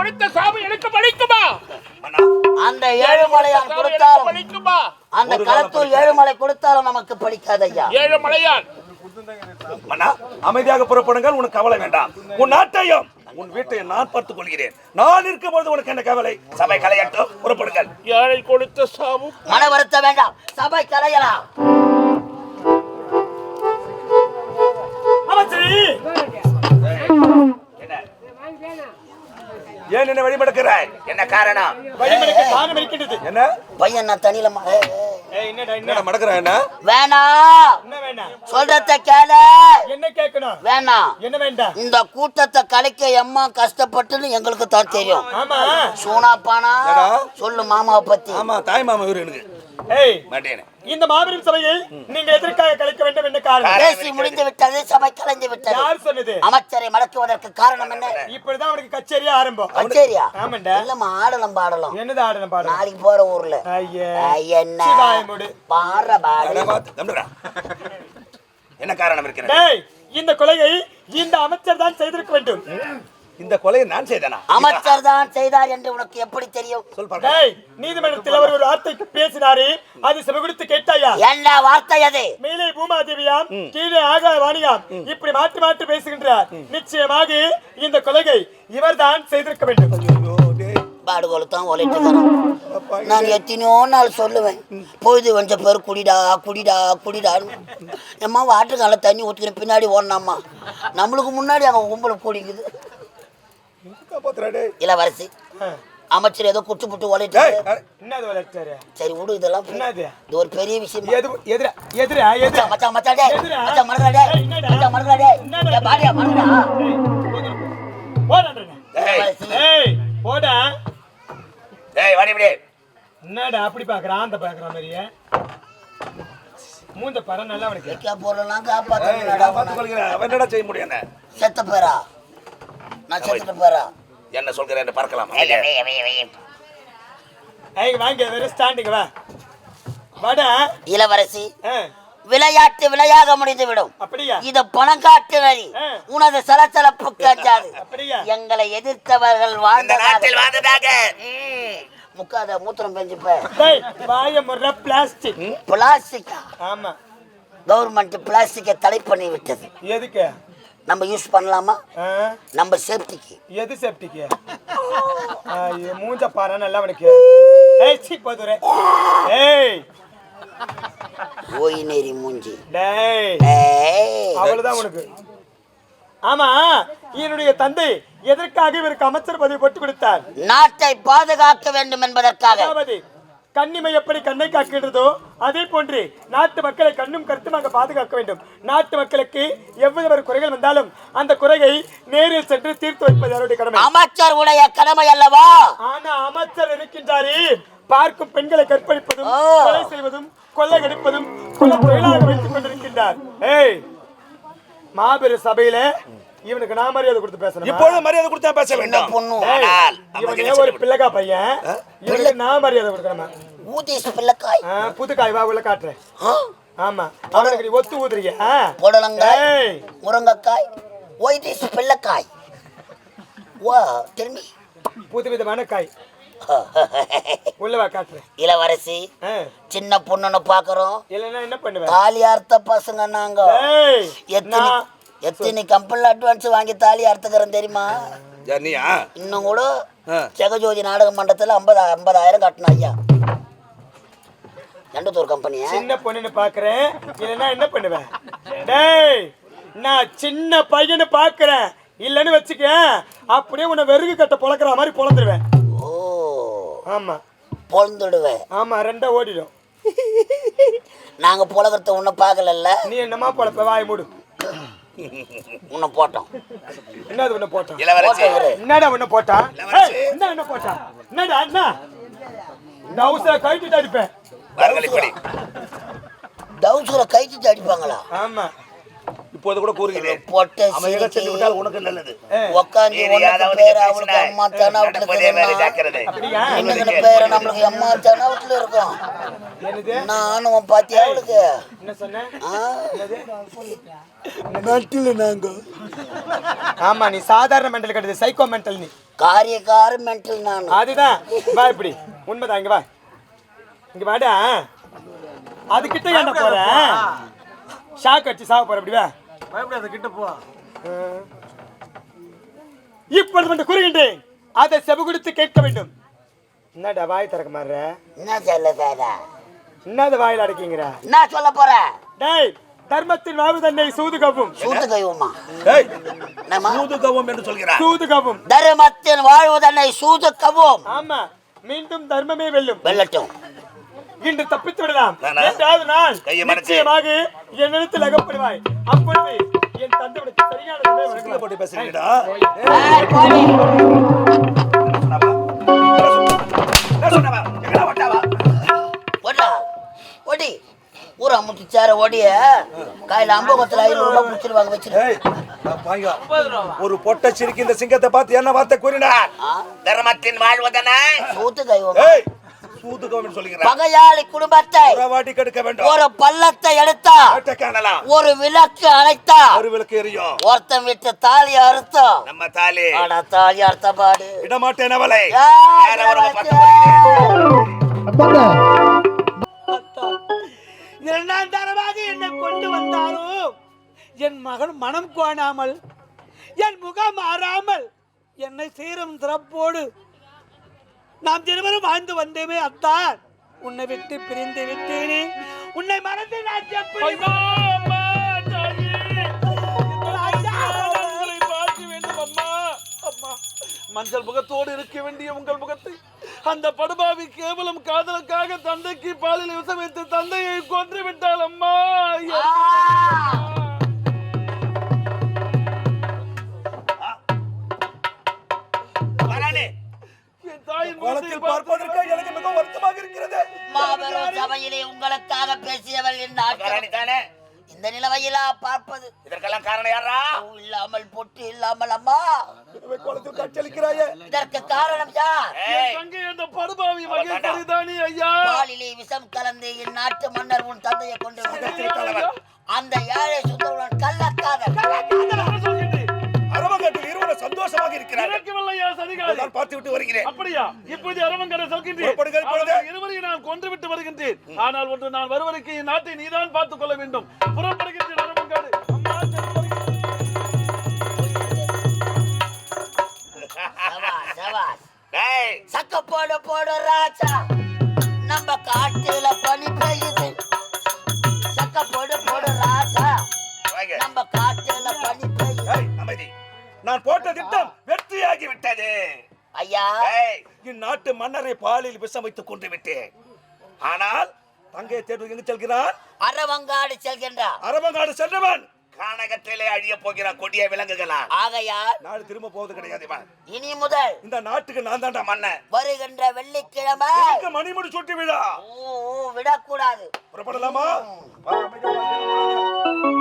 கொடுத்த சாமி எனக்கு பலிக்குமா மன்னா அந்த ஏழுமலையான் கொடுத்தாலும் பலிக்குமா அந்த களத்தூர் ஏழுமலை கொடுத்தாலும் நமக்கு படிக்காது ஐயா ஏழு மலையான் மன்னா அமைதியாக புறப்படுங்கள் உனக்கு கவலை வேண்டாம். உன் நாட்டையும் உன் வீட்டையும் நான் பார்த்துக் கொள்கிறேன். நான் இருக்கும்போது உனக்கு என்ன கவலை? சபை கலையட்டும் புறப்படுங்கள். ஏழை கொடுத்த சாமு? மன வருத்த வேண்டாம். சபை கலையலாம். ஏன் என்ன வழிபடுக்கிறாய் என்ன காரணம்? இருக்கின்றது. என்ன? பையன் நான் தனியில என்ன? என்ன மடக்குற என்ன? வேணாம் என்ன வேண்டாம் சொல்றத கேளு. என்ன கேட்கணும்? வேணாம் என்ன வேண்டாம் இந்த கூட்டத்தை கலைக்க எம்மா கஷ்டப்பட்டுன்னு எங்களுக்கு தான் தெரியும். ஆமா. சூனா பானா? சொல்லு மாமாவை பத்தி. ஆமா தாய் மாமா இவரு எனக்கு. இந்த மாபெரும் சபையை நீங்க எதற்காக கலைக்க வேண்டும் என்ன காரணம்? பேசி முடிந்து விட்டது சபை கலைந்து விட்டது. யார் சொன்னது? அமைச்சரை மடக்குவதற்கு காரணம் என்ன? இப்படிதான் அவனுக்கு கச்சேரியா ஆரம்பம். கச்சேரியா? ஆமாண்டா. இல்லம்மா ஆடலாம் பாடலாம். என்னது ஆடணும் பாடம் நாளைக்கு போற ஊர்ல. ஐயே என்ன. பாடுற பாடு. அட பார்த்து, தம்பிடா. என்ன காரணம் இருக்கிறது? டேய் இந்த கொலையை இந்த அமைச்சர் தான் செய்திருக்க வேண்டும். இந்த கொலையை நான் செய்தேனா? அமைச்சர் தான் செய்தார் என்று உனக்கு எப்படி தெரியும்? சொல் நீதிமன்றத்தில் அவர் ஒரு வார்த்தை பேசினாரு அது செவி கொடுத்து கேட்டாயா? என்ன வார்த்தை அது? மேலே பூமாதேவியாம் கீழே ஆகாய வாணியாம் இப்படி மாற்றி மாற்றி பேசுகின்றார். நிச்சயமாக இந்த கொலையை இவர்தான் செய்திருக்க வேண்டும். பாடுகோல தான் தரும். நான் எத்தனையோ நாள் சொல்லுவேன். பொழுது கொஞ்சம் பேர் குடிடா குடிடா குடிடான்னு எம்மா வாட்டருக்கால தண்ணி ஊற்றிக்கிற பின்னாடி ஓடனாம்மா. நம்மளுக்கு முன்னாடி அங்கே கும்பல கூடிக்குது. இளவரசி. அமைச்சர் ஏதோ குட்டு புட்டு அட, என்னது வளர்ச்சாரு சரி விடு இதெல்லாம் என்னது? இது ஒரு பெரிய விஷயம்? எது எதிரா எதிரா எதிரா? மச்சான் மச்சான் டேய்? மச்சான் மறந்துடா டேய்? மச்சான் மறந்துடா டேய். பாடியா மறந்துடா போடா டேய், போடா. டேய், வாடி இப்படி. என்னடா அப்படி பாக்குறான் அந்த பாக்குற மாதிரியே. மூஞ்ச பர நல்லா அவனுக்கு நான் பார்த்துக் கொள்கிறேன். அவன் என்னடா செய்ய முடியும்? செத்த பேரா நான் செத்துட்டு போறா என்ன சொல்கிறேன் என்று பார்க்கலாம் ஏய் வாங்க வேற ஸ்டாண்டிங் வா. வாடா. இளவரசி விளையாட்டு விளையாக முடிந்து விடும் அப்படியா? இது பணம் காட்டு வரி ஆ. உனது சலசலப்பு அப்படியா? எங்களை எதிர்த்தவர்கள் இந்த வாழ்ந்த நாட்டில் வாழ்ந்ததாக. ம். முக்காத மூத்திரம் பெஞ்சுப்ப. வாய முற பிளாஸ்டிக். பிளாஸ்டிக்கா? ஆமா. கவர்மெண்ட் பிளாஸ்டிக்கை தடை பண்ணி விட்டது எதுக்கு? நம்ம யூஸ் பண்ணலாமா? நம்ம சேஃப்டிக்கு எது செப்டிக்கு மூஞ்ச பாரு நல்லா அவனுக்கு ஏய் சீ போதுரே. ஏய். ஓய் நெறி மூஞ்சி. டேய். அவ்வளவுதான் உனக்கு. ஆமா என்னுடைய தந்தை எதற்காக இவருக்கு அமைச்சர் பதவி போட்டு கொடுத்தார்? நாட்டை பாதுகாக்க வேண்டும் என்பதற்காக. கண்ணிமை எப்படி கண்ணை காக்கின்றதோ அதே போன்று நாட்டு மக்களை கண்ணும் கருத்துமாக பாதுகாக்க வேண்டும். நாட்டு மக்களுக்கு எவ்வளவு ஒரு குறைகள் வந்தாலும் அந்த குறையை நேரில் சென்று தீர்த்து வைப்பது அவருடைய கடமை. அமைச்சர் உடைய கடமை அல்லவா? ஆனா அமைச்சர் இருக்கின்றாரே பார்க்கும் பெண்களை கற்பழிப்பதும். கொலை செய்வதும் கொள்ளையடிப்பதும் கொலை தொழிலாக வைத்துக் கொண்டிருக்கின்றார். ஏய் மாபெரும் சபையில இவனுக்கு நான் மரியாதை கொடுத்து பேசணும்? இப்பொழுது மரியாதை கொடுத்தா பேச வேண்டும். பொண்ணு. இவன் ஒரு பிள்ளைக்கா பையன்? இவனுக்கு நான் மரியாதை கொடுக்கணுமா? ஊதீஸ் பிள்ளைக்காய். புதுக்காய் வா உள்ள காட்டுறேன். ஆமா. அவனுக்கு நீ ஒத்து ஊதுறியா? புடலங்காய் முருங்கைக்காய் ஒயிட்டிஸ் பிள்ளைக்காய். வா திரும்பி. புது விதமான காய். உள்ள வா காட்டுறேன். இளவரசி ஆ, சின்ன பொண்ணுன்னு பாக்குறோம். இல்லைன்னா என்ன பண்ணுவேன் தாலி அறுத்த பசங்க நாங்க. ஏய் எத்தனை எத்தனை கம்பெனில அட்வான்ஸ் வாங்கி தாலி அறுத்துக்கிறோம் தெரியுமா? ஜர்னியா இன்னும் கூட. ஜெகஜோதி நாடக மண்டலத்தில் ஐம்பது ஐம்பதாயிரம் கட்டணும் ஐயா. நண்டத்தூர் கம்பெனியா சின்ன பொண்ணுன்னு பாக்குறேன். இல்லைன்னா என்ன பண்ணுவேன் டேய் நான் சின்ன பையனை பாக்குறேன். இல்லைன்னு வச்சுக்க அப்படியே உன்னை வெறுகு கட்ட பொழக்கிற மாதிரி பொழந்துருவேன் ஓ. ஆமா. பொழந்துடுவேன் ஆமா ரெண்டா ஓடிடும். நாங்க புலகத்தை உன்னை பார்க்கலல்ல? நீ என்னமா பொழப்ப? வாய் மூடு. உன்னை போட்டோம். என்னது உன்னை போட்டான் இளவரசி. போட்டவரு. என்னடா உன்னை போட்டா? இளவரசி. ஏய், என்ன என்ன போட்டா? என்னடா என்ன? நவுசா கழட்டிட்டு அடிப்பேன். டவுசரை கைச்சிட்டு அடிப்பாங்களா? ஆமா. இப்போது கூட கூறுகிறேன். பொட்டை அமைதியாக சென்று விட்டால் உனக்கு நல்லது. உக்காந்து நீ உனக்கு யாராவது பேர் அவளுக்கு அம்மா தானா. இன்னுக்கு பேர் நம்மளுக்கு அம்மா தானா வீட்டுல இருக்கும். என்னது? நானும் பாத்தியா அவளுக்கு. நட்டில் நாங்க. ஆமா நீ சாதாரண மெண்டல் கிடையாது சைக்கோ மெண்டல் நீ. காரியக்கார மென்டல் நான். அதுதான். வா இப்படி. உண்மைதான். இங்க வா. இங்க வாடா. அதுகிட்ட என்ன போற? ஷாக் அடிச்சு சாக போற இப்படி வா. பயப்படாத கிட்ட போ. இப்பொழுது வந்து கூறுகின்றேன். அதை செவி கொடுத்து கேட்க வேண்டும். என்னடா வாய் திறக்க என்ன சொல்ல என்னது வாயில் அடக்கிங்கிற? என்ன சொல்ல போற? டேய் தர்மத்தின் வாவு தன்னை சூது கவ்வும். சூத்து கைவுமா ஏய், என்னம்மா? சூதுகவும் என்று சொல்கிறார். சூது கவ்வும். தர்மத்தின் வாழ்வதனை சூது கவும் ஆமா மீண்டும் தர்மமே வெல்லும். வெள்ளட்டும் இன்று தப்பித்து விடலாம்? என்றாவது நாள். நிச்சயமாக என்னிடத்தில் அகப்படுவாய் அப்பொழுது என் தந்தையுடைய சரியான. போட்டு ஓட்டாவா? ஓடா ஓடி. ஊரா முட்டிச்சார ஓடிய. காயில அம்பகத்துல ஐநூறு ரூபாய் குடிச்சிருவாங்க வச்சிரு. ஏய், நான் பாய்ங்க. ஒரு பொட்ட சிரிக்கு இந்த சிங்கத்தை பார்த்து என்ன வார்த்தை கூறினார்? தர்மத்தின் வாழ்வதனை. சூத்து கைவும் பகையாளி குடும்பத்தை உறவாடி கெடுக்க வேண்டும். ஒரு பள்ளத்தை எடுத்தா காணலாம். ஒரு விளக்கு அணைத்தா அருவிளக்கு எரியும். ஒருத்தன் விட்டு தாலி அறுத்தோம். நம்ம தாலி. ஆனா தாலி அறுத்த பாடு. விடமாட்டேன் அவளை. ஒரு இரண்டாம் தரமாக என்னை கொண்டு வந்தாலும் என் மகன் மனம் கோணாமல் என் முகம் மாறாமல் என்னை சீரும் சிறப்போடு நாம் இருவரும் வாழ்ந்து வந்தேமே அத்தான் உன்னை விட்டு பிரிந்து விட்டேனே. உன்னை மறந்து நான் எப்படி மஞ்சள் முகத்தோடு இருக்க வேண்டிய உங்கள் முகத்தை. அந்த படுபாவி கேவலம் காதலுக்காக தந்தைக்கு பாலில் விஷம் வைத்து தந்தையை கொன்று விட்டாள் அம்மா. சபையிலே உங்களுக்காக பேசியவள் என் தானே? இந்த நிலவையிலா பார்ப்பது? இதற்கெல்லாம் காரணம் யாரா இல்லாமல் பொட்டு இல்லாமல் அம்மா. காட்சியளிக்கிறாயே இதற்கு காரணம் யார்? படுபாவி ஐயா. பாலிலே விஷம் கலந்து என் நாட்டு மன்னர் உன் தந்தையை கொண்டு. அந்த ஏழை சுந்தரவன் கள்ளக்காதல் நான் பார்த்து விட்டு வருகிறேன். அப்படியா? இப்போது அரவங்கரை சொல்கின்றேன் இருவரையும் நான் கொன்று விட்டு வருகின்றேன். ஆனால் ஒன்று நான் வருவதற்கு என் நாட்டை நீதான் பார்த்துக் கொள்ள வேண்டும். புறப்படுகின்றேன் அரவங்காடு சக்க போடு போடு ராஜா. நம்ம காட்டுல பனி பெய்யுது. சக்க போடு போடு ராஜா. வாங்க. நம்ம காட்டுல பனி பெய்யுது. நான் போட்ட திட்டம் வெற்றியாகி விட்டது ஐயா. இந்நாட்டு மன்னரை பாலில் விஷம் வைத்துக் கொண்டு விட்டேன். ஆனால் தங்கையை தேடி எங்கு செல்கிறான்? அரவங்காடு செல்கின்றார். அரவங்காடு சென்றவன். கானகத்திலே அழிய போகிற கொடிய விலங்குகளா ஆகையால் நாடு திரும்ப போவது கிடையாது. இனி முதல் இந்த நாட்டுக்கு நான் தாண்டா மன்னன். வருகின்ற வெள்ளிக்கிழமை மணிமுடி சுட்டி விழா விடக்கூடாது. புறப்படலாமா.